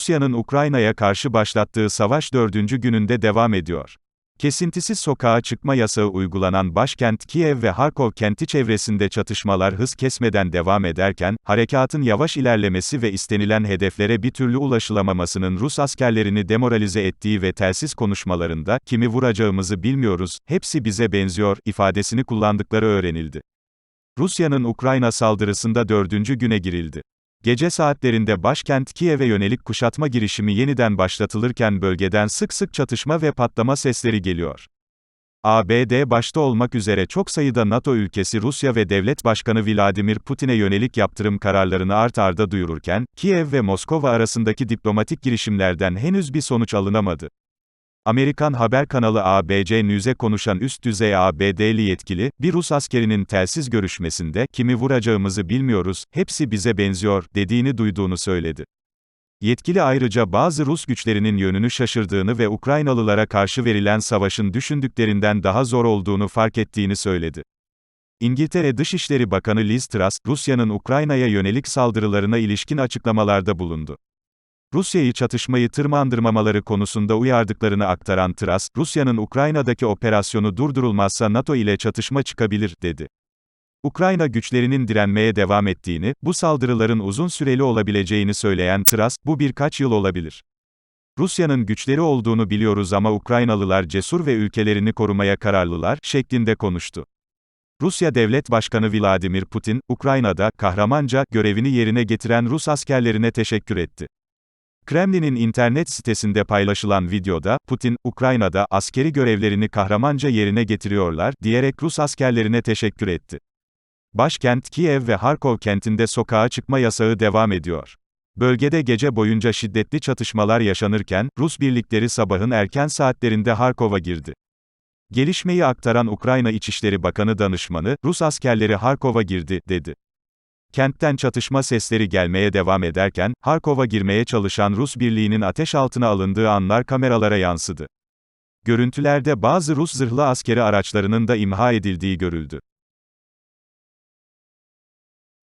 Rusya'nın Ukrayna'ya karşı başlattığı savaş dördüncü gününde devam ediyor. Kesintisiz sokağa çıkma yasağı uygulanan başkent Kiev ve Harkov kenti çevresinde çatışmalar hız kesmeden devam ederken, harekatın yavaş ilerlemesi ve istenilen hedeflere bir türlü ulaşılamamasının Rus askerlerini demoralize ettiği ve telsiz konuşmalarında, kimi vuracağımızı bilmiyoruz, hepsi bize benziyor, ifadesini kullandıkları öğrenildi. Rusya'nın Ukrayna saldırısında dördüncü güne girildi. Gece saatlerinde başkent Kiev'e yönelik kuşatma girişimi yeniden başlatılırken bölgeden sık sık çatışma ve patlama sesleri geliyor. ABD başta olmak üzere çok sayıda NATO ülkesi Rusya ve Devlet Başkanı Vladimir Putin'e yönelik yaptırım kararlarını art arda duyururken, Kiev ve Moskova arasındaki diplomatik girişimlerden henüz bir sonuç alınamadı. Amerikan haber kanalı ABC News'e konuşan üst düzey ABD'li yetkili, bir Rus askerinin telsiz görüşmesinde, kimi vuracağımızı bilmiyoruz, hepsi bize benziyor, dediğini duyduğunu söyledi. Yetkili ayrıca bazı Rus güçlerinin yönünü şaşırdığını ve Ukraynalılara karşı verilen savaşın düşündüklerinden daha zor olduğunu fark ettiğini söyledi. İngiltere Dışişleri Bakanı Liz Truss, Rusya'nın Ukrayna'ya yönelik saldırılarına ilişkin açıklamalarda bulundu. Rusya'yı çatışmayı tırmandırmamaları konusunda uyardıklarını aktaran Truss, Rusya'nın Ukrayna'daki operasyonu durdurulmazsa NATO ile çatışma çıkabilir, dedi. Ukrayna güçlerinin direnmeye devam ettiğini, bu saldırıların uzun süreli olabileceğini söyleyen Truss, bu birkaç yıl olabilir. Rusya'nın güçleri olduğunu biliyoruz ama Ukraynalılar cesur ve ülkelerini korumaya kararlılar, şeklinde konuştu. Rusya Devlet Başkanı Vladimir Putin, Ukrayna'da, kahramanca, görevini yerine getiren Rus askerlerine teşekkür etti. Kremlin'in internet sitesinde paylaşılan videoda, Putin, Ukrayna'da, askeri görevlerini kahramanca yerine getiriyorlar, diyerek Rus askerlerine teşekkür etti. Başkent Kiev ve Harkov kentinde sokağa çıkma yasağı devam ediyor. Bölgede gece boyunca şiddetli çatışmalar yaşanırken, Rus birlikleri sabahın erken saatlerinde Harkov'a girdi. Gelişmeyi aktaran Ukrayna İçişleri Bakanı danışmanı, Rus askerleri Harkov'a girdi, dedi. Kentten çatışma sesleri gelmeye devam ederken, Harkov'a girmeye çalışan Rus birliğinin ateş altına alındığı anlar kameralara yansıdı. Görüntülerde bazı Rus zırhlı askeri araçlarının da imha edildiği görüldü.